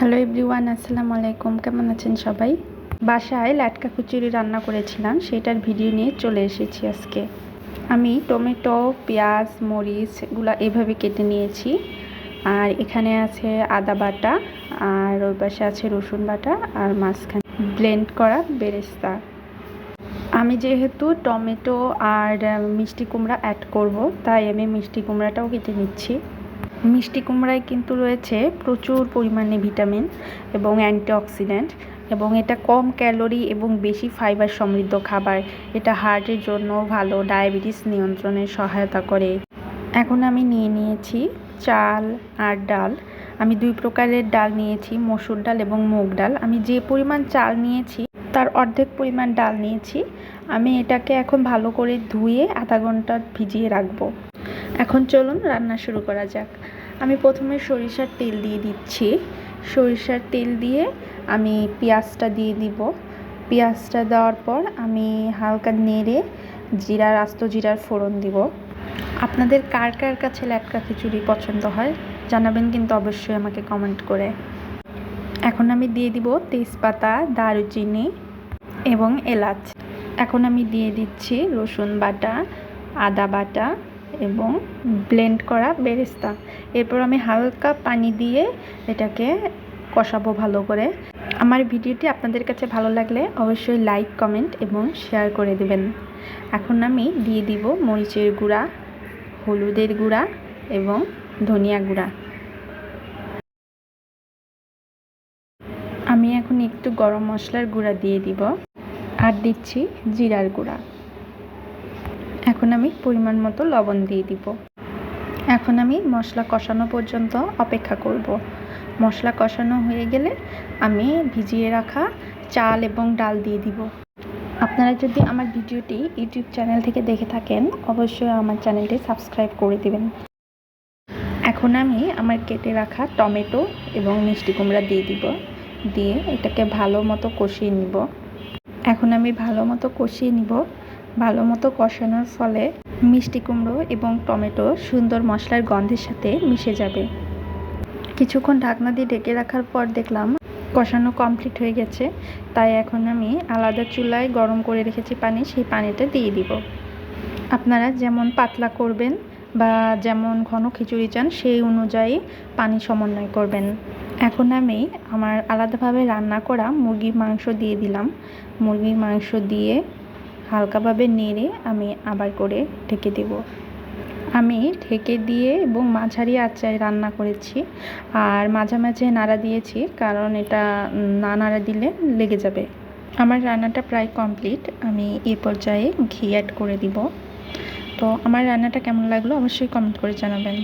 Hello everyone আসসালামু আলাইকুম। কেমন আছেন সবাই? বাসায় লাটকা কুচুরি রান্না করেছিলাম সেটার ভিডিও নিয়ে চলে এসেছি আজকে। আমি টমেটো, পেঁয়াজ, মরিচ এগুলো এভাবে কেটে নিয়েছি। আর এখানে আছে আদা বাটা, আর ওই পাশে আছে রসুন বাটা, আর মাঝখানে ব্লেন্ড করা বেরেস্তা। আমি যেহেতু টমেটো আর মিষ্টি কুমড়া অ্যাড করব, তাই আমি মিষ্টি কুমড়াটাও কেটে নিচ্ছি। মিষ্টি কুমড়ায় কিন্তু রয়েছে প্রচুর পরিমাণে ভিটামিন এবং অ্যান্টিঅক্সিডেন্ট এবং এটা কম ক্যালোরি এবং বেশি ফাইবার সমৃদ্ধ খাবার। এটা হার্টের জন্য ভালো, ডায়াবেটিস নিয়ন্ত্রণে সহায়তা করে। এখন আমি নিয়ে নিয়েছি চাল আর ডাল। আমি দুই প্রকারের ডাল নিয়েছি, মসুর ডাল এবং মুগ ডাল। আমি যে পরিমাণ চাল নিয়েছি, তার অর্ধেক পরিমাণ ডাল নিয়েছি। আমি এটাকে এখন ভালো করে ধুয়ে আধা ঘণ্টা ভিজিয়ে রাখব। এখন চলুন রান্না শুরু করা যাক। আমি প্রথমে সরিষার তেল দিয়ে দিচ্ছি। সরিষার তেল দিয়ে আমি পেঁয়াজটা দিয়ে দিব। পেঁয়াজটা দেওয়ার পর আমি হালকা নেড়ে জিরার, আস্ত জিরার ফোড়ন দিব। আপনাদের কার কার কাছে ল্যাটকা খিচুড়ি পছন্দ হয় জানাবেন কিন্তু অবশ্যই আমাকে কমেন্ট করে। এখন আমি দিয়ে দিব তেজপাতা, দারুচিনি এবং এলাচ। এখন আমি দিয়ে দিচ্ছি রসুন বাটা, আদা বাটা এবং ব্লেন্ড করা বেরেস্তা। এরপর আমি হালকা পানি দিয়ে এটাকে কষাবো ভালো করে। আমার ভিডিওটি আপনাদের কাছে ভালো লাগলে অবশ্যই লাইক কমেন্ট এবং শেয়ার করে দেবেন। এখন আমি দিয়ে দিব মরিচের গুঁড়া, হলুদের গুঁড়া এবং ধনিয়া গুঁড়া। আমি এখন একটু গরম মশলার গুঁড়া দিয়ে দিব। আর দিচ্ছি জিরার গুঁড়া। এখন আমি পরিমাণ মতো লবণ দিয়ে দিব। এখন আমি মশলা কষানো পর্যন্ত অপেক্ষা করব। মশলা কষানো হয়ে গেলে আমি ভিজিয়ে রাখা চাল এবং ডাল দিয়ে দিব। আপনারা যদি আমার ভিডিওটি ইউটিউব চ্যানেল থেকে দেখে থাকেন, অবশ্যই আমার চ্যানেলটি সাবস্ক্রাইব করে দিবেন। এখন আমি আমার কেটে রাখা টমেটো এবং মিষ্টি কুমড়া দিয়ে দিব। দিয়ে এটাকে ভালো মতো কষিয়ে নিব। এখন আমি ভালো মতো কষিয়ে নিব। ভালো মতো কষানোর ফলে মিষ্টি কুমড়ো এবং টমেটো সুন্দর মশলার গন্ধের সাথে মিশে যাবে। কিছুক্ষণ ঢাকনা দিয়ে ঢেকে রাখার পর দেখলাম কষানো কমপ্লিট হয়ে গেছে, তাই এখন আমি আলাদা চুলায় গরম করে রেখেছি পানি, সেই পানিটা দিয়ে দিব। আপনারা যেমন পাতলা করবেন বা যেমন ঘন খিচুড়ি চান, সেই অনুযায়ী পানি সমন্বয় করবেন। এখন আমি আমার আলাদাভাবে রান্না করা মুরগির মাংস দিয়ে দিলাম। মুরগির মাংস দিয়ে হালকাভাবে নেড়ে আমি আবার করে ঢেকে দেব। আমি ঢেকে দিয়ে এবং মাঝারি আঁচায় রান্না করেছি আর মাঝে মাঝে নাড়া দিয়েছি কারণ এটা না নাড়া দিলে লেগে যাবে। আমার রান্নাটা প্রায় কমপ্লিট। আমি এ পর্যায়ে ঘি অ্যাড করে দিব। তো আমার রান্নাটা কেমন লাগল অবশ্যই কমেন্ট করে জানাবেন।